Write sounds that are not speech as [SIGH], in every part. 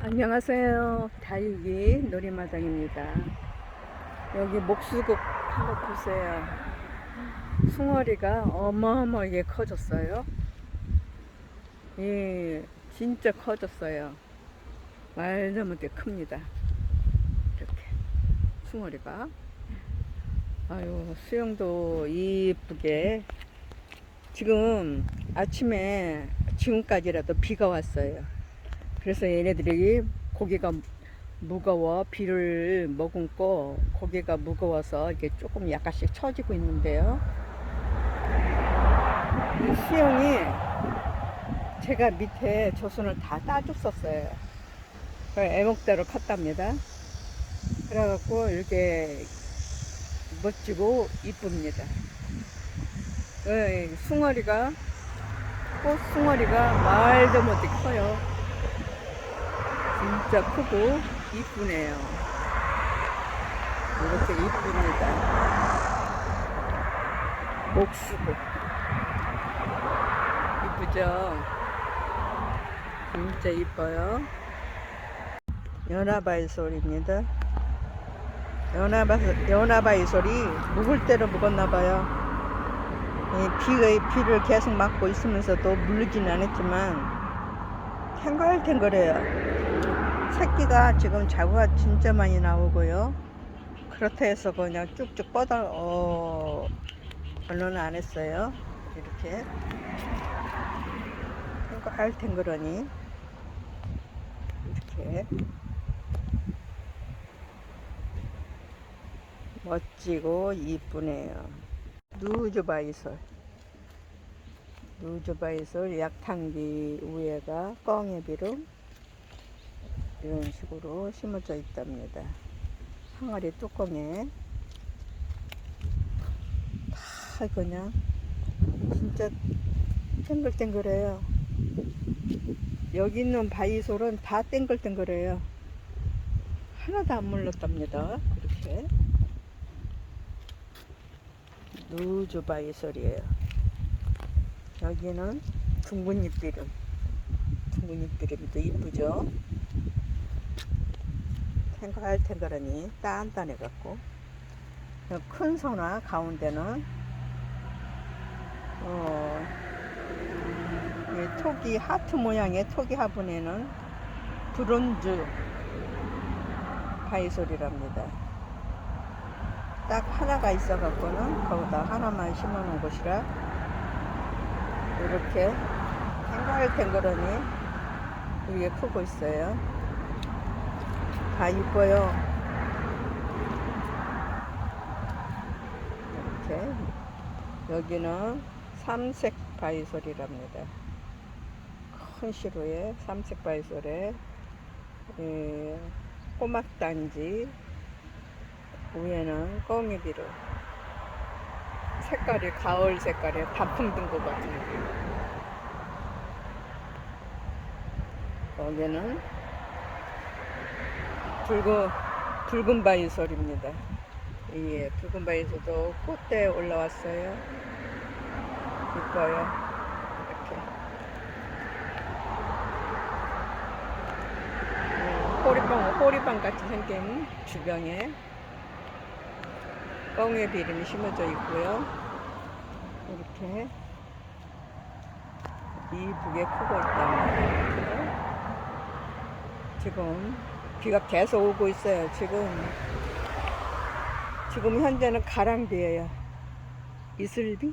안녕하세요. 다육이 놀이마당입니다. 여기 목수국 한번 보세요. 숭어리가 어마어마하게 커졌어요. 예, 진짜 커졌어요. 말도 못해 큽니다. 이렇게 숭어리가. 아유, 수영도 이쁘게. 지금 아침에 지금까지라도 비가 왔어요. 그래서 얘네들이 고기가 무거워 비를 머금고 고기가 무거워서 이게 조금 약간씩 처지고 있는데요. 이 수영이 제가 밑에 조선을 다 따줬었어요. 그 애목대로 컸답니다. 그래갖고 이렇게 멋지고 이쁩니다. 예, 숭어리가 꽃 숭어리가 말도 못해 커요. 진짜 크고 이쁘네요. 이렇게 이쁩니다. 목수고 이쁘죠? 진짜 이뻐요. 연화바이 소리입니다. 연화바, 연화바이 소리 묵을 대로 묵었나봐요. 비의 비를 계속 맞고 있으면서도 물르진 않았지만 탱글탱글해요. 새끼가 지금 자구가 진짜 많이 나오고요. 그렇다 해서 그냥 쭉쭉 뻗어, 어, 결론은 안 했어요. 이렇게. 탱글탱글하니. 이렇게. 멋지고 이쁘네요. 누즈바이솔. 누즈바이솔 약탕기 위에가 꽁애비름 이런 식으로 심어져 있답니다. 항아리 뚜껑에 다 그냥 진짜 땡글땡글해요. 여기 있는 바이솔은 다 땡글땡글해요. 하나도 안 물렀답니다. 이렇게 누즈 바이솔이에요. 여기는 둥근 잎비름. 둥근 잎비름도 이쁘죠? 탱글탱글하니 단단해 갖고 큰 선화 가운데는 어, 이 토기 하트 모양의 토기 화분에는 브론즈 바이솔이랍니다. 딱 하나가 있어 갖고는 거기다 하나만 심어 놓은 것이라 이렇게 탱글탱글하니 위에 크고 있어요. 다 이뻐요. 이렇게 여기는 삼색 바이솔이랍니다. 큰 시루에 삼색 바이솔에 예, 꼬막단지 위에는 꽁이비로 색깔이 가을 색깔에 단풍 든것 같은 여기는 붉은 붉은 바이솔입니다. 예, 붉은 바이솔도 꽃대 올라왔어요. 이뻐요. 이렇게. 음, 호리빵, 호리빵 같이 생긴 주변에 꽁의 비름이 심어져 있고요. 이렇게 이쁘게 크고 있답니다. 지금 비가 계속 오고 있어요. 지금 지금 현재는 가랑비예요. 이슬비?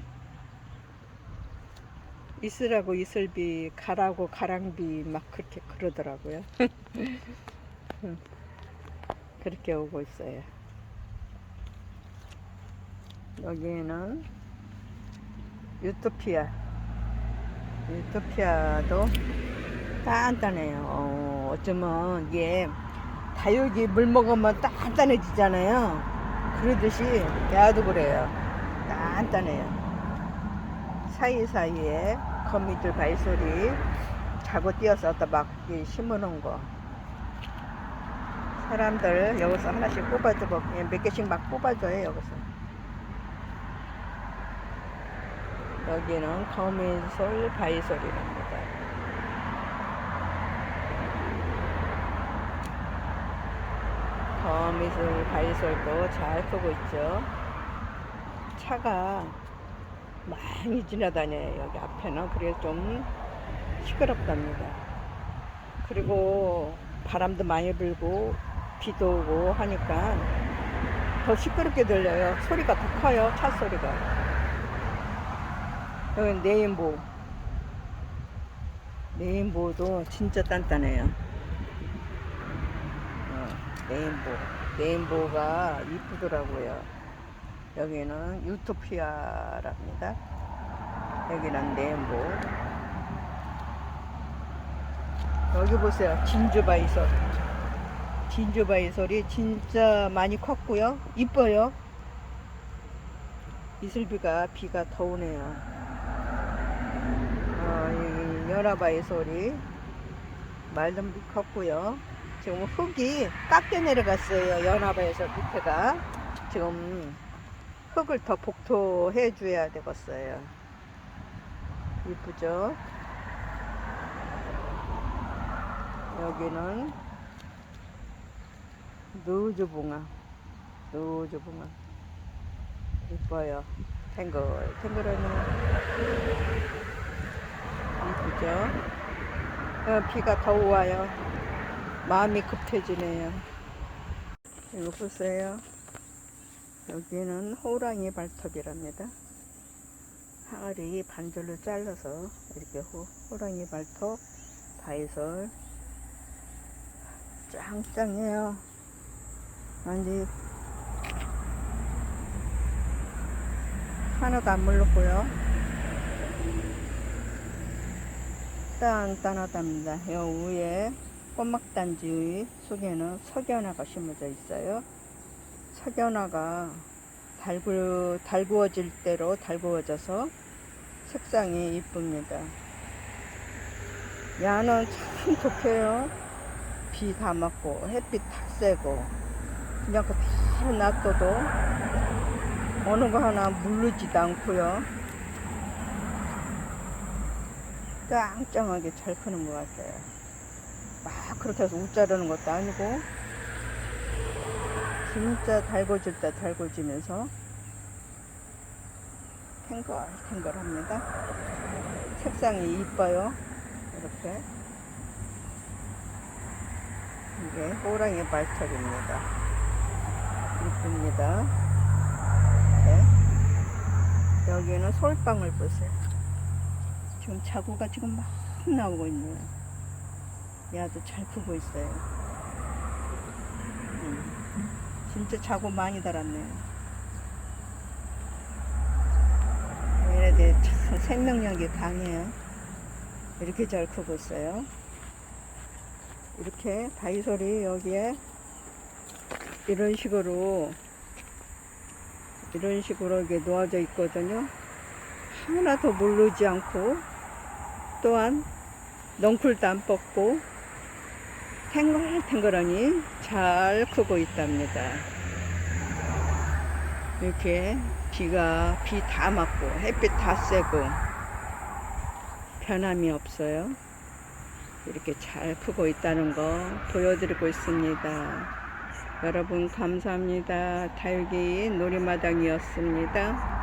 이슬하고 이슬비, 가라고 가랑비 막 그렇게 그러더라고요. [LAUGHS] 그렇게 오고 있어요. 여기에는 유토피아. 유토피아도 단단해요. 어, 어쩌면 이게 다육이 물 먹으면 단단해지잖아요. 그러듯이 야도 그래요. 단단해요. 사이사이에 거미줄 발소리 자고 뛰어서 막 심어놓은 거. 사람들 여기서 하나씩 뽑아주고 그냥 몇 개씩 막 뽑아줘요 여기서. 여기는 거미솔 바이솔이랍니 다. 거미솔 바이솔도 잘 크고 있죠. 차가 많이 지나다녀요 여기 앞에는 그래서 좀 시끄럽답니다. 그리고 바람도 많이 불고 비도 오고 하니까 더 시끄럽게 들려요. 소리가 더 커요. 차 소리가. 여기 네임보. 네임보도 진짜 단단해요. 어, 네임보. 네임보가 이쁘더라고요. 여기는 유토피아랍니다. 여기는 네임보. 여기 보세요. 진주바이솔. 진주바이솔이 진짜 많이 컸고요. 이뻐요. 이슬비가 비가 더 오네요. 어, 이 연화바이솔이 말듬비 컸고요. 지금 흙이 깎여 내려갔어요. 연화바이솔 밑에가. 지금 흙을 더 복토해 줘야 되겠어요. 이쁘죠? 여기는 노주붕어 노주붕어 이뻐요 탱글 탱글하니 이쁘죠 어, 비가 더 와요 마음이 급해지네요 이거 보세요 여기는 호랑이 발톱이랍니다 항아리 반절로 잘라서 이렇게 호, 호랑이 발톱 바이솔 짱짱해요. 완전 하나도 안 물렀고요. 단단하답니다. 요 위에 꼬막단지 속에는 석연화가 심어져 있어요. 석연화가 달구, 달구어질 대로 달구어져서 색상이 이쁩니다. 야는 참 좋게요. 비다 맞고 햇빛 탁 쐬고 그냥 그대로 놔둬도 어느 거 하나 물르지도 않고요 짱짱하게 잘 크는 것 같아요 막 그렇게 해서 웃자르는 것도 아니고 진짜 달궈질 때 달궈지면서 탱글탱글합니다 색상이 이뻐요 이렇게 이게 호랑이 발톱입니다. 이쁩니다. 네. 여기는 솔방울 보세요. 지금 자구가 지금 막 나오고 있네요. 야도 잘 크고 있어요. 음. 진짜 자구 많이 달았네요. 얘네들 참 생명력이 강해요. 이렇게 잘 크고 있어요. 이렇게 바이솔이 여기에 이런 식으로 이런 식으로 이게 놓아져 있거든요. 하나도 물르지 않고 또한 넝쿨도 안 뻗고 탱글탱글하니 잘 크고 있답니다. 이렇게 비가 비 다 맞고 햇빛 다 쐬고 변함이 없어요. 이렇게 잘 크고 있다는 거 보여드리고 있습니다. 여러분 감사합니다. 다육이 놀이마당이었습니다.